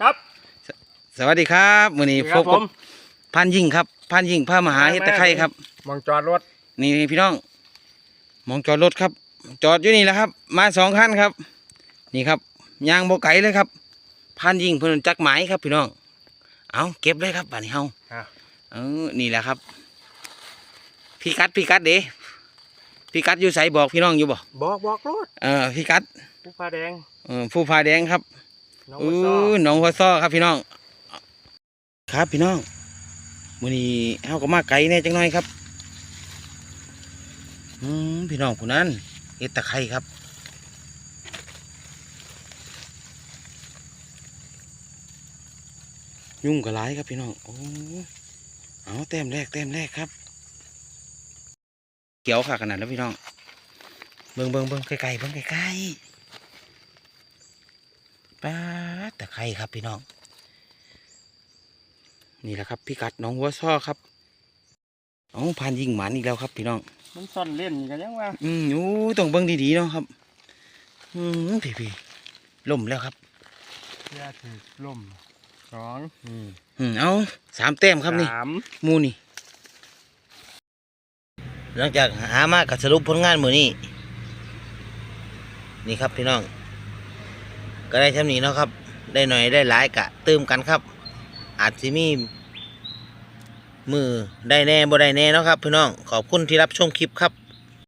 ครับ สวัสดีครับมื้อนี้คพรับบผกับมพันยิ่งครับพันยิ่งพามหาเฮ็ดตะไคร้ครับมองจอดรถ นี่พี่น้อง มองจอดรถครับ จอดอยู่นี่แหละครับ มาสองคันครับ นี่ครับยางบ่ไกลเลยครับ พันยิ่งเพิ่นจักหมายครับพี่น้อง เอาเก็บเลยครับบัดนี้เฮาอะเออนี่แหละครับพี่กัดพี่กัดเด้พี่กัดอยู่ไสบอกพี่น้องอยู่บ่บอกบอกรถเออพี่กัดผู้ฟ้าแดงเออผู้พาแดงครับน้ องเอวัวซออหนองหัวซ้อครับพี่น้อง ครับพี่น้องมื้อนี้เฮาก็มาไกลแน่จังหน่อยครับ อืมพี่น้องผู้นั้นเฮ็ดตะไคร้ครับยุ่งกับหลายครับพี่น้อง โอ้ เอาแต้มแรกแต้มแรกครับ เขียวค่ะขนาดนั้นพี่น้อง เบิ่งเบิ่งเบิ่งไกลๆเบิ่งไกลๆ ป้าดตะไคร้ครับพี่น้อง นี่แหละครับ พี่กัดหน้องหัวซ้อครับเอาพานยิงหมันอีกแล้วครับ พี่น้อง มันซ่อนเล่นกันยังวะอืมโอ้ยต้องเบิ่งดีๆเนาะครับ อืมพี่พี่ๆล่มแล้วครับเพื่อถือล่มสองอืมอืมเอาสามแต้มครับนี่สามหมูนี่ หลังจากหามากับสรุปผลงานมือนี้นี่ครับพี่น้อง ก็ได้เท่านี้เนาะครับ ได้หน่อยได้หลายกะเติมกันครับ อาจสิมีมือได้แน่บ่ได้แน่เนาะครับพี่น้องขอบคุณที่รับชมคลิปครับ